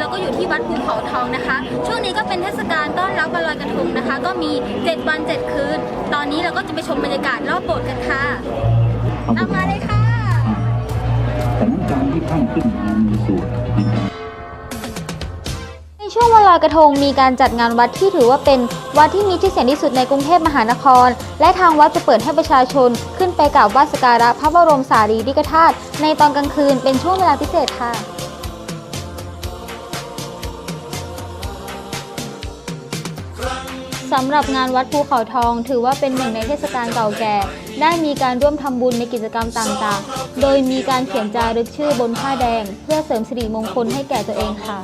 เราก็อยู่ที่วัดภูเขาทองนะคะ ช่วงนี้ก็เป็นเทศกาลต้อนรับวันลอยกระทงนะคะ ก็มี 7 วัน 7 คืน ตอนนี้เราก็จะไปชมบรรยากาศรอบโบสถ์กันค่ะตามมาเลยค่ะแต่นั้นการที่ข้างขึ้นมีสูตรนะครับในช่วงวันลอยกระทงมีการจัดงานวัดที่ถือว่าเป็นวัดที่มีชื่อเสียงที่สุดในกรุงเทพมหานคร และทางวัดจะเปิดให้ประชาชนขึ้นไปกราบไหว้สักการะพระบรมสารีริกธาตุในตอนกลางคืนเป็นช่วงเวลาพิเศษค่ะ สำหรับงานวัดภูเขาทอง ถือว่าเป็นหนึ่งในเทศกาลเก่าแก่ ได้มีการร่วมทำบุญในกิจกรรมต่างๆ โดยมีการเขียนจารึกชื่อบนผ้าแดง เพื่อเสริมสิริมงคลให้แก่ตัวเองค่ะ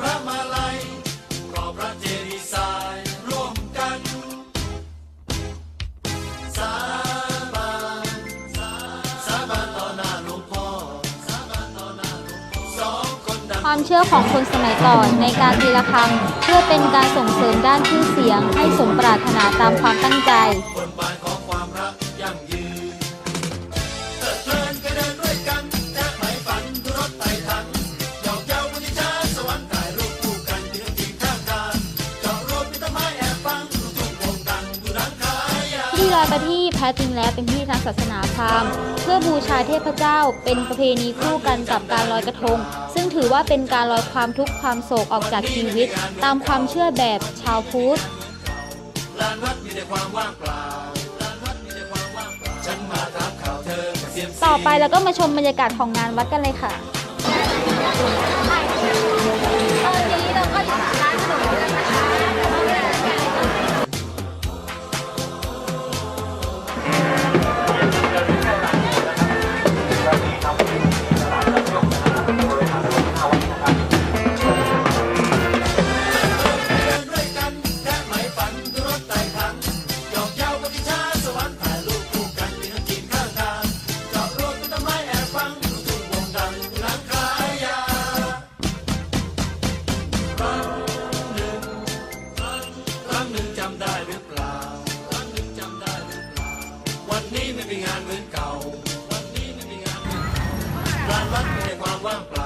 ความเชื่อของคนสมัยก่อนในการตีระฆัง เพื่อเป็นการส่งเสริมด้านชื่อเสียงให้สมปรารถนาตามความตั้งใจ ที่ลอยประทีปแท้จริงแล้วเป็นพิธีทางศาสนาพราหมณ์เพื่อบูชาเทพเจ้าเป็นประเพณีคู่กันกับการลอยกระทง ซึ่งถือว่าเป็นการลอยความทุกข์ความโศกออกจากชีวิต ตามความเชื่อแบบชาวพุทธต่อไปเราก็มาชมบรรยากาศของงานวัดกันเลยค่ะำได้หรือเปล่า วันหนึ่งจำได้หรือเปล่า วันนี้ไม่มีงานเหมือนเก่า วันนี้ไม่มีงานเหมือนเก่าลานวัดมีแต่ความว่างเปล่า